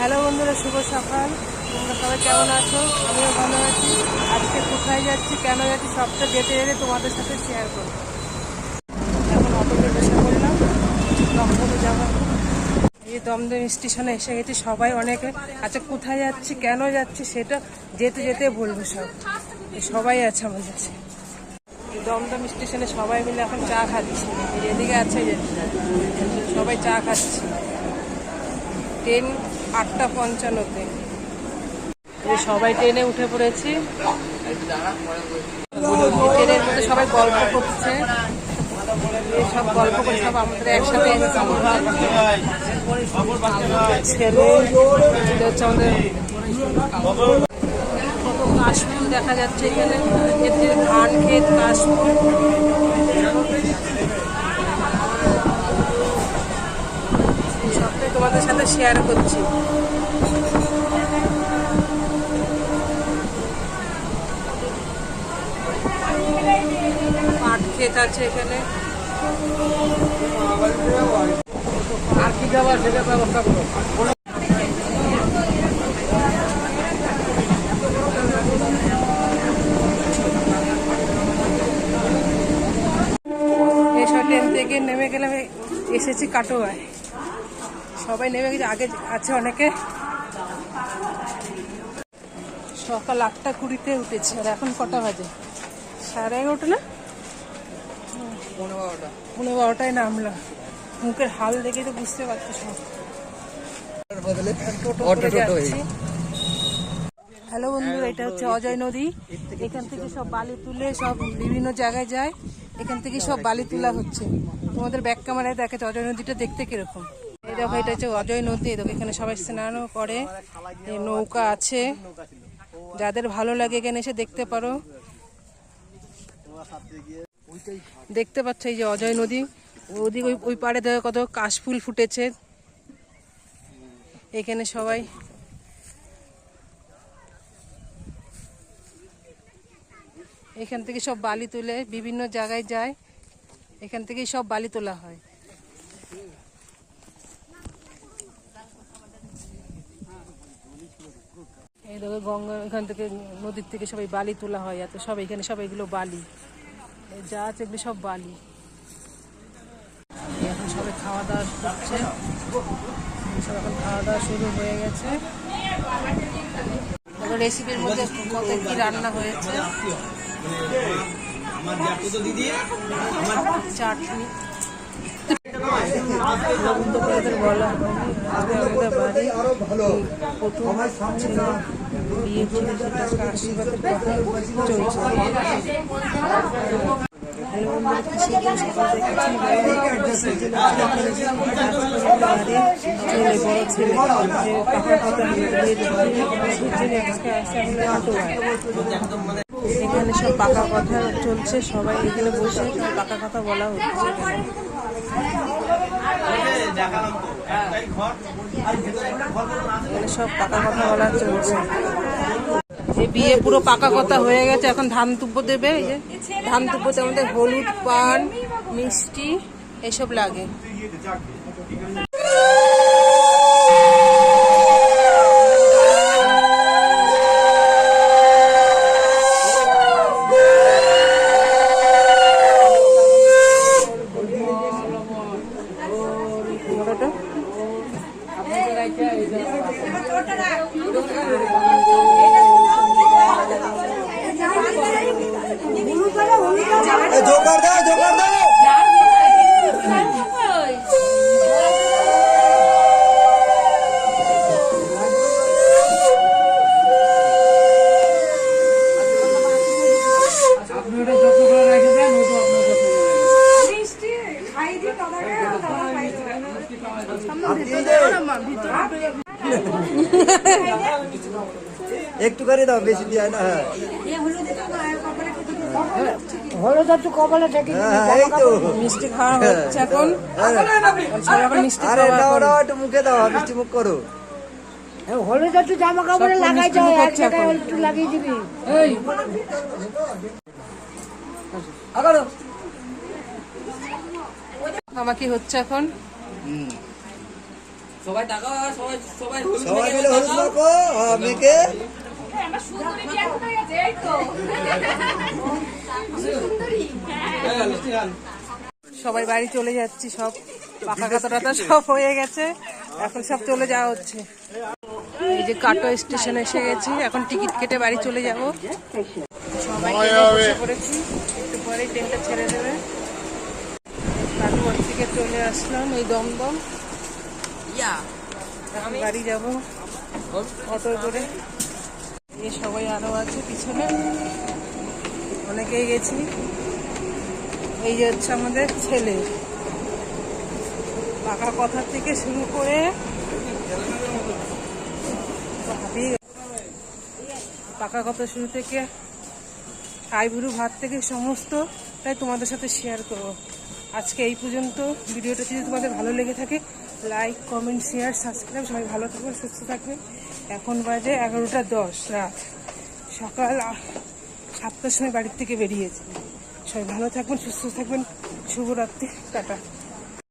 Hello বন্ধুরা, শুভ সকাল। তোমরা সবাই কেমন আছো? আমিও ভালো আছি। আজকে কোথায় যাচ্ছি, কেন যাচ্ছি, সবটা যেতে যেতে তোমাদের সাথে শেয়ার করব। এখন অটোতে বসে পড়লাম। দমদমে যাব এই দমদম স্টেশনে এসে গেছি সবাই অনেকে। আচ্ছা কোথায় যাচ্ছি, কেন যাচ্ছি, সেটা যেতে যেতে বলব সব। সবাই আছে আমার কাছে। দমদম স্টেশনে সবাই মিলে এখন চা খাচ্ছি। এদিকে আছে সবাই চা খাচ্ছি। ট্রেন আটটা পঞ্চান্নতে। সবাই ট্রেনে উঠে পড়েছি। ট্রেনের মধ্যে সবাই গল্প করছে। সব গল্প করে সব আমাদের একসাথে ছেলে হচ্ছে আমাদের কাশফুল দেখা যাচ্ছে এখানে। এতে ধান, ক্ষেত কাশফুল সবটাই তোমাদের সাথে শেয়ার করছি। পাট ক্ষেত আছে এখানে। আর কি যাওয়ার সেটা ব্যবস্থা করো। নেমে গেলাম, এসেছি কাটোয়ায়। সবাই নেমে গেছে আগে আছে অনেকে। সকাল আটটা কুড়িতে উঠেছি আর এখন কটা বাজে? সাড়ে এগারোটা না? পনেরো বারোটায় নামলাম। মুখের হাল দেখে তো বুঝতে পারছ সব। হ্যালো বন্ধুরা এটা হচ্ছে অজয় নদী। এখান থেকে সব বালি তুলে সব বিভিন্ন জায়গায় যায়। এখান থেকে সব বালি তোলা হচ্ছে। তোমাদের ব্যাক ক্যামেরায় দেখাচ্ছে অজয় নদীটা দেখতে কীরকম? দেখো এটা হচ্ছে অজয় নদী দেখো এখানে সবাই স্নানও করে। নৌকা আছে। যাদের ভালো লাগে এখানে এসে দেখতে পারো। দেখতে পাচ্ছ এই যে অজয় নদী। ওদিক ওই ওই পাড়ে দেখো কত কাশফুল ফুটেছে। এখানে সবাই এখান থেকে সব বালি তুলে বিভিন্ন জায়গায় যায়। এখান থেকেই সব বালি তোলা হয়। দেখো গঙ্গা এখান থেকে নদীর থেকে সবাই বালি তোলা হয়, এত সব এখানে সব এগুলো বালি। যা আছে এগুলো সব বালি। এখন সবাই খাওয়া দাওয়া করছে। সব এখন খাওয়া দাওয়া শুরু হয়ে গেছে। রেসিপির মধ্যে কত কি রান্না হয়েছে। চাটনি। বলা প্রথম বিয়ে ছিল সেটা আশীর্বাদের কথা চলছে হ্যালো বন্ধুরা কৃষি দিন সকাল দেখেছি চলে বড় ছেলে যে কাকার কথা বিয়ে আজকে আসছে আমাদের এখানে সব পাকা কথা চলছে, সবাই এখানে বসে পাকা কথা বলা হচ্ছে এখানে। সব পাকা কথা বলা চলছে। বিয়ে পুরো পাকা কথা হয়ে গেছে, এখন ধান তুব্বো দেবে, এই যে ধান তুব্বোতে আমাদের হলুদ পান, মিষ্টি, এসব লাগে। একটু করে দাও বেশি দিয়ে না হ্যাঁ। হলুদ একটু কপালে ঠেকে হ্যাঁ, এই তো। মিষ্টি খাওয়া হচ্ছে এখন। সবাই মিষ্টি আরে দাও দাও একটু মুখে দাও মিষ্টি মুখ করো। হলুদ একটু জামা কাপড়ে লাগাই মিষ্টি এক জায়গায় একটু লাগিয়ে দিবি আমাকে হচ্ছে এখন? সবাই টাকা সবাই সবাই সবাই মিলে হলুদ মাখো হ্যাঁ, মেখে সবাই বাড়ি চলে যাচ্ছি সব পাকা কাতরাটা সব হয়ে গেছে। এখন সব চলে যাওয়া হচ্ছে। এই যে কাটো স্টেশন এসে গেছি এখন টিকিট কেটে বাড়ি চলে যাব। সবাই পড়েছি। একটু পরেই ট্রেনটা ছেড়ে দেবে। থেকে চলে আসলাম এই দমদম। এখন বাড়ি যাব। অটো করে। এই সবাই আরও আছে পিছনে। অনেকেই গেছি। এই যে হচ্ছে আমাদের ছেলে। পাকা কথা থেকে শুরু করে পাকা কথা শুরু থেকে আইবুড়ু ভাত থেকে সমস্ত তাই তোমাদের সাথে শেয়ার করব। আজকে এই পর্যন্ত। ভিডিওটা যদি তোমাদের ভালো লেগে থাকে লাইক কমেন্ট শেয়ার সাবস্ক্রাইব সবাই ভালো থাকবে সুস্থ থাকবে এখন বাজে এগারোটা দশ রাত। সকাল সাতটার সময় বাড়ির থেকে বেরিয়েছে। সবাই ভালো থাকবেন, সুস্থ থাকবেন। শুভরাত্রি, টাটা।